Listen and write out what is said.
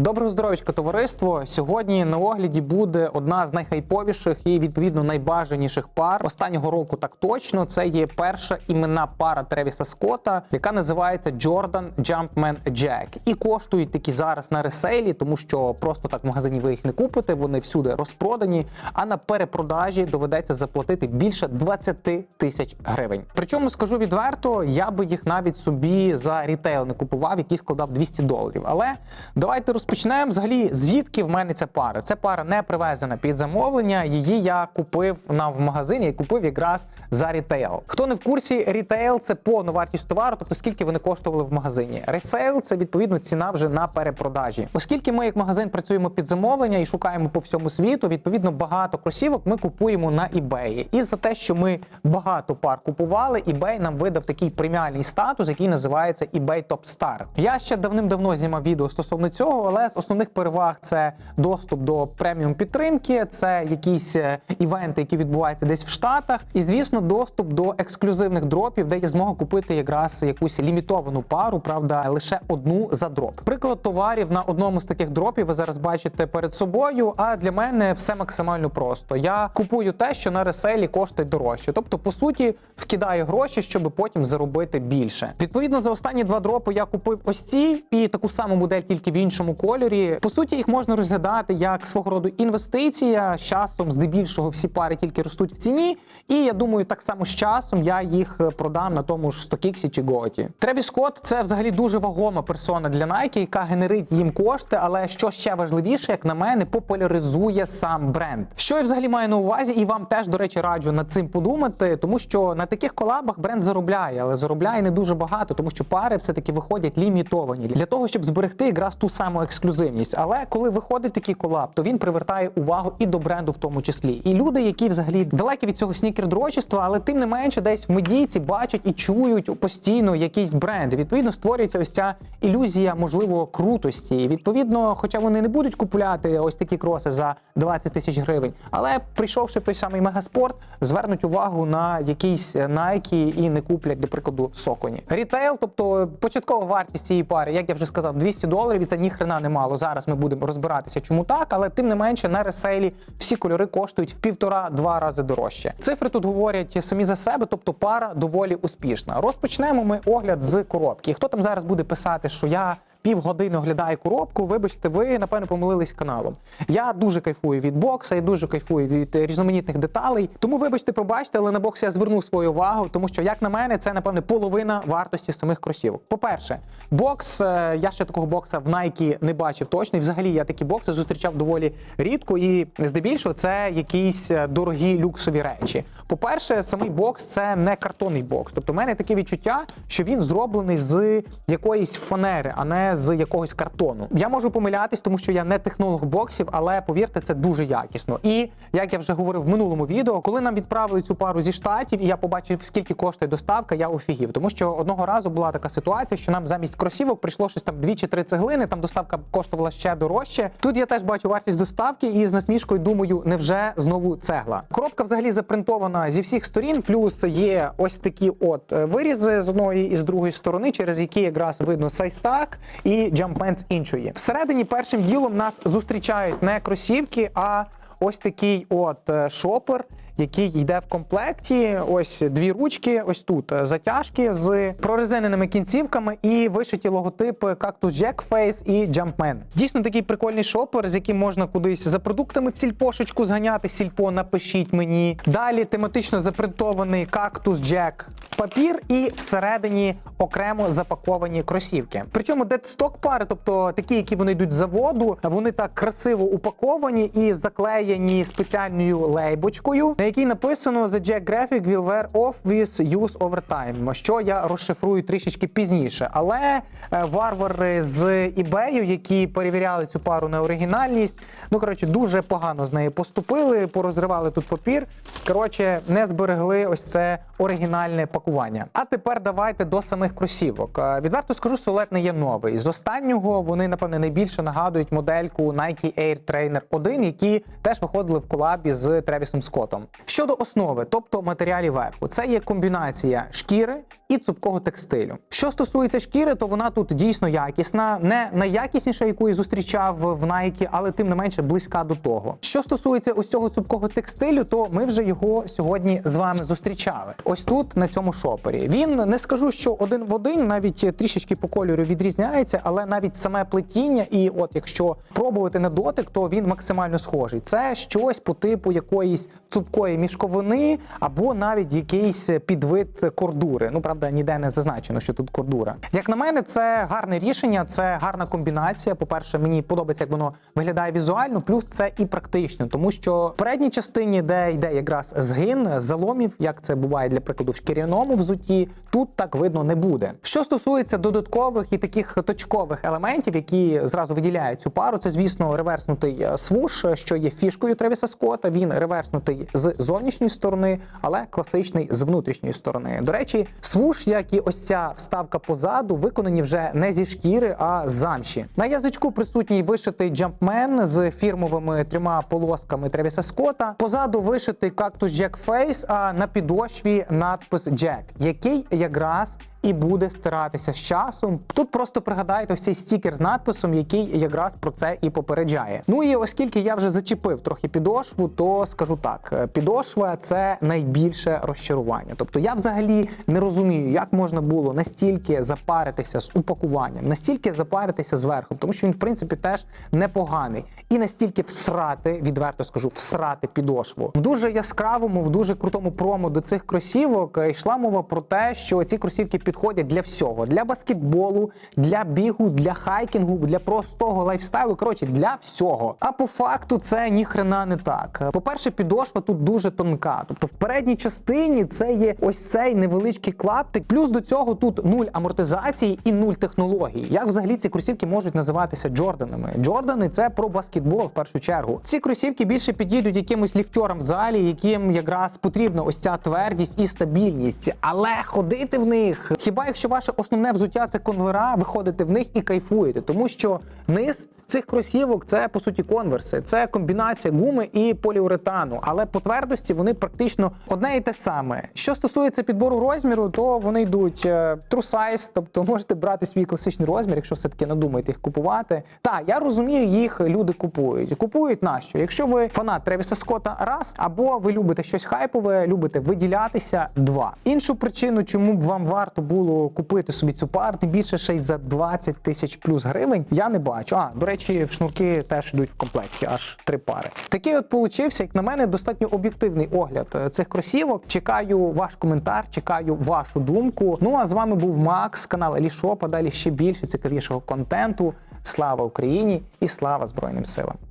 Доброго здоров'ячка, товариство. Сьогодні на огляді буде одна з найхайповіших і відповідно найбажаніших пар останнього року. Так точно це є перша іменна пара Тревіса Скотта, яка називається Jordan Jumpman Jack. І коштують такі зараз на ресейлі, тому що просто так в магазині ви їх не купите. Вони всюди розпродані. А на перепродажі доведеться заплатити більше 20 тисяч гривень. Причому скажу відверто, я би їх навіть собі за рітейл не купував, який складав 200 доларів. Але давайте розпочнемо. Взагалі, звідки в мене ця пара? Ця пара не привезена під замовлення. Її я купив на в магазині і купив якраз за рітейл. Хто не в курсі, рітейл це повна вартість товару, тобто скільки вони коштували в магазині. Ресейл це відповідно ціна вже на перепродажі. Оскільки ми як магазин працюємо під замовлення і шукаємо по всьому світу, відповідно багато кросівок ми купуємо на eBay. І за те, що ми багато пар купували, eBay нам видав такий преміальний статус, який називається eBay Top Star. Я ще давним-давно знімав відео стосовно цього, але з основних переваг це доступ до преміум підтримки, це якісь е, івенти, які відбуваються десь в Штатах, і звісно, доступ до ексклюзивних дропів, де є змога купити якраз якусь лімітовану пару, правда, лише одну за дроп. Приклад товарів на одному з таких дропів ви зараз бачите перед собою. А для мене все максимально просто. Я купую те, що на реселі коштує дорожче. Тобто, по суті, вкидаю гроші, щоб потім заробити більше. Відповідно, за останні два дропи я купив ось ці і таку саму модель, тільки в іншому кольорі. По суті, їх можна розглядати як свого роду інвестиція. З часом, здебільшого, всі пари тільки ростуть в ціні. І я думаю, так само з часом я їх е, продам на тому ж StockX чи Готі. Тревіс Скотт – це взагалі дуже вагома персона для Nike, яка генерить їм кошти. Але що ще важливіше, як на мене, популяризує сам бренд. Що я взагалі маю на увазі, і вам теж, до речі, раджу над цим подумати, тому що на таких колабах бренд заробляє, але заробляє не дуже багато, тому що пари все-таки виходять лімітовані для того, щоб зберегти якраз ту саму ексклюзивність. Але коли виходить такий колаб, то він привертає увагу і до бренду, в тому числі. І люди, які взагалі далекі від цього снікер-дрочества, але тим не менше, десь в медійці бачать і чують постійно якийсь бренд. Відповідно, створюється ось ця ілюзія, можливо, крутості. Відповідно, хоча вони не будуть купувати ось такі кроси за 20 тисяч гривень, але прийшовши в той самий мегаспорт, звернуть увагу на якісь Nike і не куплять, для прикладу, соконі. Рітейл, тобто початкова вартість цієї пари, як я вже сказав, 200 доларів, і це ніхрена немало. Зараз ми будемо розбиратися, чому так, але тим не менше на ресейлі всі кольори коштують в півтора-два рази дорожче. Цифри тут говорять самі за себе, тобто пара доволі успішна. Розпочнемо ми огляд з коробки. Хто там зараз буде писати, що я півгодини оглядаю коробку, вибачте, ви напевно помилились каналом. Я дуже кайфую від бокса, я дуже кайфую від різноманітних деталей. Тому, вибачте, пробачте, але на бокс я звернув свою увагу, тому що, як на мене, це напевне половина вартості самих кросівок. По-перше, бокс, е, я ще такого бокса в Nike не бачив точно. І взагалі я такі бокси зустрічав доволі рідко, і здебільшого це якісь е, дорогі люксові речі. По-перше, самий бокс це не картонний бокс. Тобто, в мене таке відчуття, що він зроблений з якоїсь фанери, а не з якогось картону. Я можу помилятись, тому що я не технолог боксів, але повірте, це дуже якісно. І як я вже говорив в минулому відео, коли нам відправили цю пару зі штатів, і я побачив, скільки коштує доставка, я офігів. Тому що одного разу була така ситуація, що нам замість кросівок прийшло щось там дві чи три цеглини. Там доставка коштувала ще дорожче. Тут я теж бачу вартість доставки, і з насмішкою думаю, невже знову цегла. Коробка взагалі запринтована зі всіх сторін, плюс є ось такі от е, вирізи з одної і з другої сторони, через які якраз видно сайстак і Jumpman з іншої. Всередині першим ділом нас зустрічають не кросівки, а ось такий от е, шопер. Який йде в комплекті, ось дві ручки, ось тут е, затяжки з прорезиненими кінцівками і вишиті логотипи Cactus Jack Face і Jumpman. Дійсно такий прикольний шопер, з яким можна кудись за продуктами в сільпошечку зганяти. Сільпо, напишіть мені. Далі тематично запринтований Cactus Jack папір і всередині окремо запаковані кросівки. Причому дедсток пари, тобто такі, які вони йдуть з заводу, вони так красиво упаковані і заклеєні спеціальною лейбочкою, якій написано The Jack Graphic will wear off with use over time, що я розшифрую трішечки пізніше. Але е, варвари з eBay, які перевіряли цю пару на оригінальність, ну коротше, дуже погано з нею поступили, порозривали тут папір. Коротше, не зберегли ось це оригінальне пакування. А тепер давайте до самих кросівок. Е, Відверто скажу, силует не є новий. З останнього вони, напевне, найбільше нагадують модельку Nike Air Trainer 1, які теж виходили в колабі з Тревісом Скоттом. Щодо основи, тобто матеріалів верху, це є комбінація шкіри і цупкого текстилю. Що стосується шкіри, то вона тут дійсно якісна, не найякісніша, яку я зустрічав в Nike, але тим не менше близька до того. Що стосується ось цього цупкого текстилю, то ми вже його сьогодні з вами зустрічали. Ось тут на цьому шопері. Він не скажу, що один в один, навіть трішечки по кольору відрізняється, але навіть саме плетіння, і от якщо пробувати на дотик, то він максимально схожий. Це щось по типу якоїсь цупкої мішковини або навіть якийсь підвид кордури. Ну правда, ніде не зазначено, що тут кордура. Як на мене, це гарне рішення, це гарна комбінація. По-перше, мені подобається, як воно виглядає візуально, плюс це і практично, тому що в передній частині, де йде якраз згин заломів, як це буває для прикладу в шкіряному взутті, тут так видно не буде. Що стосується додаткових і таких точкових елементів, які зразу виділяють цю пару, це звісно реверснутий е, свуш, що є фішкою Тревіса Скотта. Він реверснутий з зовнішньої сторони, але класичний з внутрішньої сторони. До речі, свуш, як і ось ця вставка позаду, виконані вже не зі шкіри, а з замші. На язичку присутній вишитий джампмен з фірмовими трьома полосками Тревіса Скотта. Позаду вишитий кактус Jack Face, а на підошві надпис Jack, який якраз і буде стиратися з часом. Тут просто пригадайте ось цей стікер з надписом, який якраз про це і попереджає. Ну і оскільки я вже зачепив трохи підошву, то скажу так: е, підошва це найбільше розчарування. Тобто я взагалі не розумію, як можна було настільки запаритися з упакуванням, настільки запаритися з верхом, тому що він, в принципі, теж непоганий, і настільки всрати, відверто скажу, всрати підошву. В дуже яскравому, в дуже крутому промо до цих кросівок е, йшла мова про те, що ці кросівки підходять для всього: для баскетболу, для бігу, для хайкінгу, для простого лайфстайлу. Коротше, для всього. А по факту це ніхрена не так. По-перше, підошва тут дуже тонка. Тобто в передній частині це є ось цей невеличкий клаптик. Плюс до цього тут нуль амортизації і нуль технологій. Як взагалі ці кросівки можуть називатися Джорданами? Джордани це про баскетбол в першу чергу. Ці кросівки більше підійдуть якимось ліфтьорам в залі, яким якраз потрібна ось ця твердість і стабільність. Але ходити в них Хіба якщо ваше основне взуття це конвера, ви ходите в них і кайфуєте, тому що низ цих кросівок це по суті конверси, це комбінація гуми і поліуретану, але по твердості вони практично одне і те саме. Що стосується підбору розміру, то вони йдуть е, true size, тобто можете брати свій класичний розмір, якщо все таки надумаєте їх купувати. Так, я розумію, їх люди купують. Купують нащо? Якщо ви фанат Тревіса Скотта, раз або ви любите щось хайпове, любите виділятися два. Іншу причину, чому б вам варто було купити собі цю пару, тим більше ще й за 20 тисяч плюс гривень, я не бачу. А, до речі, в шнурки теж йдуть в комплекті, аж три пари. Такий от получився, як на мене, достатньо об'єктивний огляд е, цих кросівок. Чекаю ваш коментар, чекаю вашу думку. Ну а з вами був Макс, канал Елішопа. Далі ще більше цікавішого контенту. Слава Україні і слава Збройним силам!